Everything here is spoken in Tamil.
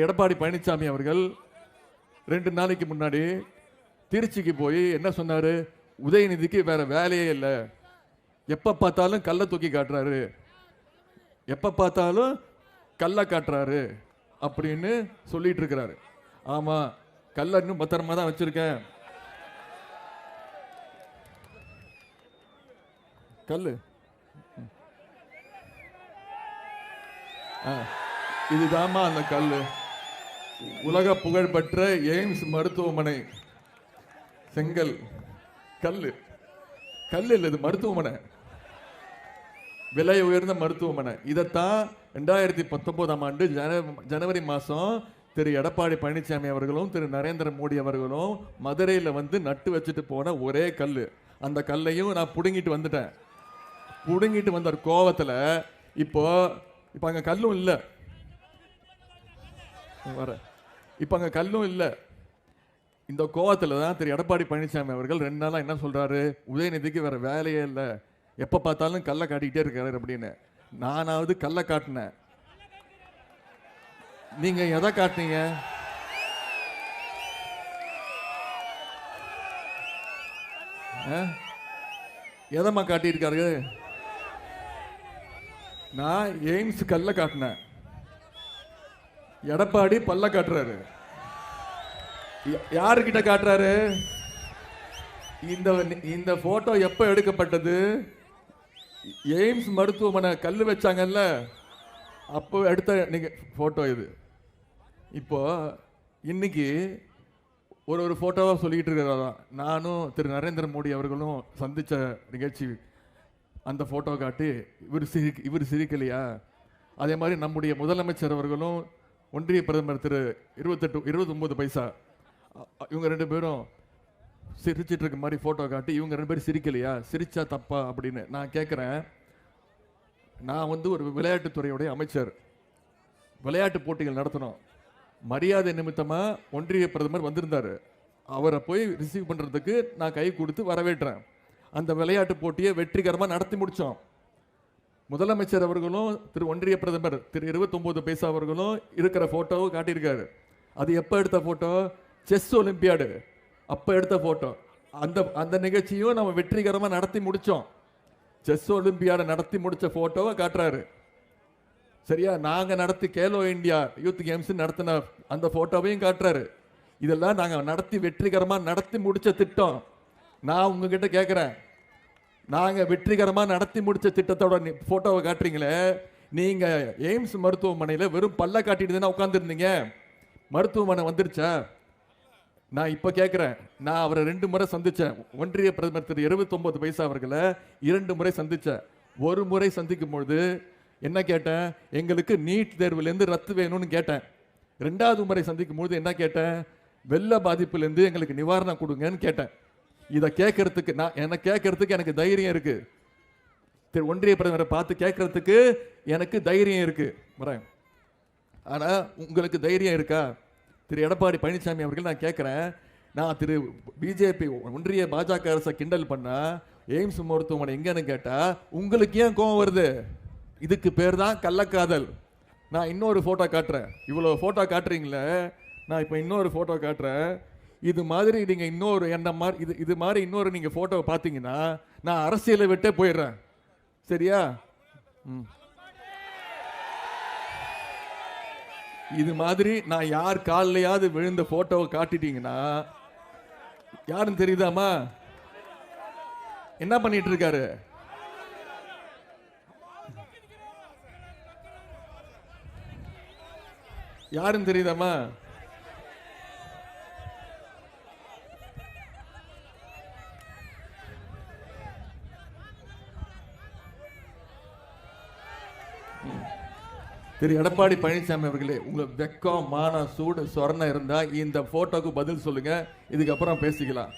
எடப்பாடி பழனிசாமி அவர்கள் ரெண்டு நாளைக்கு முன்னாடி திருச்சிக்கு போய் என்ன சொன்னாரு? உதயநிதிக்கு வேற வேலையே இல்லை. எப்ப பார்த்தாலும் கல்லை தூக்கி காட்டுறாரு. எப்ப பார்த்தாலும் கல்லை காட்டுறாரு அப்படின்னு சொல்லிட்டு இருக்கிறாரு. ஆமா கல்லை இன்னும் பத்திரமா தான் வச்சிருக்கேன். கல்லு. ஆ, இதுதாம்மா அந்த கல்லு. உலக புகழ்பெற்ற எய்ம்ஸ் மருத்துவமனை. செங்கல். கல் கல் இல்லை இது மருத்துவமனை. விலை உயர்ந்த மருத்துவமனை. இதைத்தான் ரெண்டாயிரத்தி பத்தொன்பதாம் ஆண்டு ஜன ஜனவரி மாதம் திரு எடப்பாடி பழனிசாமி அவர்களும் திரு நரேந்திர மோடி அவர்களும் மதுரையில் வந்து நட்டு வச்சுட்டு போன ஒரே கல் அந்த கல்லையும் நான் பிடுங்கிட்டு வந்துட்டேன். பிடுங்கிட்டு வந்த ஒரு கோவத்தில் இப்போ இப்போ அங்கே கல்லும் இல்லை. வர இப்போ அங்கே கல்லும் இல்லை. இந்த கோவத்தில் தான் திரு எடப்பாடி பழனிசாமி அவர்கள் ரெண்டு நாளாக என்ன சொல்கிறாரு உதயநிதிக்கு வேறு வேலையே இல்லை. எப்போ பார்த்தாலும் கல்லை காட்டிக்கிட்டே இருக்காரு அப்படின்னு. நானாவது கல்லை காட்டினேன். நீங்கள் எதை காட்டினீங்க? ஆ? எதம்மா காட்டியிருக்காரு? நான் எய்ம்ஸ் கல்லை காட்டினேன். எடப்பாடி பல்ல காட்டுறாரு. யாருக்கிட்ட காட்டுறாரு? இந்த இந்த போட்டோ எப்ப எடுக்கப்பட்டது? எய்ம்ஸ் மருத்துவமனை கல் வச்சாங்கல்ல அப்போ எடுத்த நீங்க போட்டோ இது. இப்போ இன்னைக்கு ஒரு ஒரு ஃபோட்டோவாக சொல்லிக்கிட்டு இருக்கிறதா? நானும் திரு நரேந்திர மோடி அவர்களும் சந்தித்த நிகழ்ச்சி அந்த போட்டோ காட்டி இவர் சிரி இவர் சிரிக்கலையா? அதே மாதிரி நம்முடைய முதலமைச்சர் அவர்களும் ஒன்றிய பிரதமர் திரு இருபத்தெட்டு இருபத்தொம்போது பைசா. இவங்க ரெண்டு பேரும் சிரிச்சிட்டு இருக்க மாதிரி ஃபோட்டோ காட்டி இவங்க ரெண்டு பேரும் சிரிக்கலையா? சிரிச்சா தப்பா அப்படின்னு நான் கேட்குறேன் நான் வந்து ஒரு விளையாட்டுத்துறையுடைய அமைச்சர். விளையாட்டு போட்டிகள் நடத்தணும். மரியாதை நிமித்தமாக ஒன்றிய பிரதமர் வந்திருந்தாரு. அவரை போய் ரிசீவ் பண்ணுறதுக்கு நான் கை கொடுத்து வரவேற்றேன். அந்த விளையாட்டு போட்டியை வெற்றிகரமாக நடத்தி முடித்தோம் முதலமைச்சர் அவர்களும் திரு ஒன்றிய பிரதமர் திரு 29 பைசா அவர்களும் இருக்கிற ஃபோட்டோவும் காட்டியிருக்காரு. அது எப்போ எடுத்த ஃபோட்டோ செஸ் ஒலிம்பியாடு. அப்போ எடுத்த ஃபோட்டோ அந்த அந்த நிகழ்ச்சியும் நம்ம வெற்றிகரமாக நடத்தி முடித்தோம் செஸ் ஒலிம்பியாடை நடத்தி முடித்த ஃபோட்டோவை காட்டுறாரு. சரியா? நாங்கள் நடத்தி கேலோ இந்தியா யூத் கேம்ஸ் நடத்தின அந்த ஃபோட்டோவையும் காட்டுறாரு. இதெல்லாம் நாங்கள் நடத்தி வெற்றிகரமாக நடத்தி முடித்த திட்டம். நான் உங்ககிட்ட கேட்குறேன் நாங்கள் வெற்றிகரமாக நடத்தி முடித்த திட்டத்தோட ஃபோட்டோவை காட்டுறீங்களே நீங்கள் எய்ம்ஸ் மருத்துவமனையில் வெறும் பல்ல காட்டிட்டு தானே உட்காந்துருந்தீங்க மருத்துவமனை வந்துருச்சா? நான் இப்போ கேட்குறேன் நான் அவரை ரெண்டு முறை சந்தித்தேன் ஒன்றிய பிரதமர் திரு 29 பைசா அவர்களை இரண்டு முறை சந்தித்தேன் ஒரு முறை சந்திக்கும் பொழுது என்ன கேட்டேன்? எங்களுக்கு நீட் தேர்வுலேருந்து ரத்து வேணும்னு கேட்டேன். ரெண்டாவது முறை சந்திக்கும் பொழுது என்ன கேட்டேன்? வெள்ள பாதிப்புலேருந்து எங்களுக்கு நிவாரணம் கொடுங்கன்னு கேட்டேன். இதை கேட்கறதுக்கு நான் என்னை கேட்கறதுக்கு எனக்கு தைரியம் இருக்கு. திரு ஒன்றிய பிரதமரை பார்த்து கேட்கறதுக்கு எனக்கு தைரியம் இருக்கு. வரேன். ஆனால் உங்களுக்கு தைரியம் இருக்கா? திரு எடப்பாடி பழனிசாமி அவர்கள் நான் கேட்குறேன். நான் திரு பிஜேபி ஒன்றிய பாஜக அரசை கிண்டல் பண்ணா எய்ம்ஸ் மருத்துவமனை எங்கன்னு கேட்டால் உங்களுக்கு ஏன் கோவம் வருது? இதுக்கு பேர் தான் கள்ளக்காதல். நான் இன்னொரு ஃபோட்டோ காட்டுறேன். இவ்வளோ ஃபோட்டோ காட்டுறீங்களே? நான் இப்போ இன்னொரு ஃபோட்டோ காட்டுறேன். இது மாதிரி நீங்கள் இன்னொரு என்ன மாதிரி இது இது மாதிரி இன்னொரு நீங்கள் ஃபோட்டோவை பார்த்தீங்கன்னா நான் அரசியலை விட்டே போயிடுறேன். சரியா? ம். இது மாதிரி நான் யார் காலையாவது விழுந்த ஃபோட்டோவை காட்டிட்டீங்கன்னா யாருன்னு தெரியுதாமா என்ன பண்ணிட்டு இருக்காரு? யாருன்னு தெரியுதாமா திரு எடப்பாடி பழனிசாமி அவர்களே உங்களுக்கு வெக்கம் மானம் சூடு சொரணம் இருந்தா இந்த போட்டோக்கு பதில் சொல்லுங்க. இதுக்கப்புறம் பேசிக்கலாம்.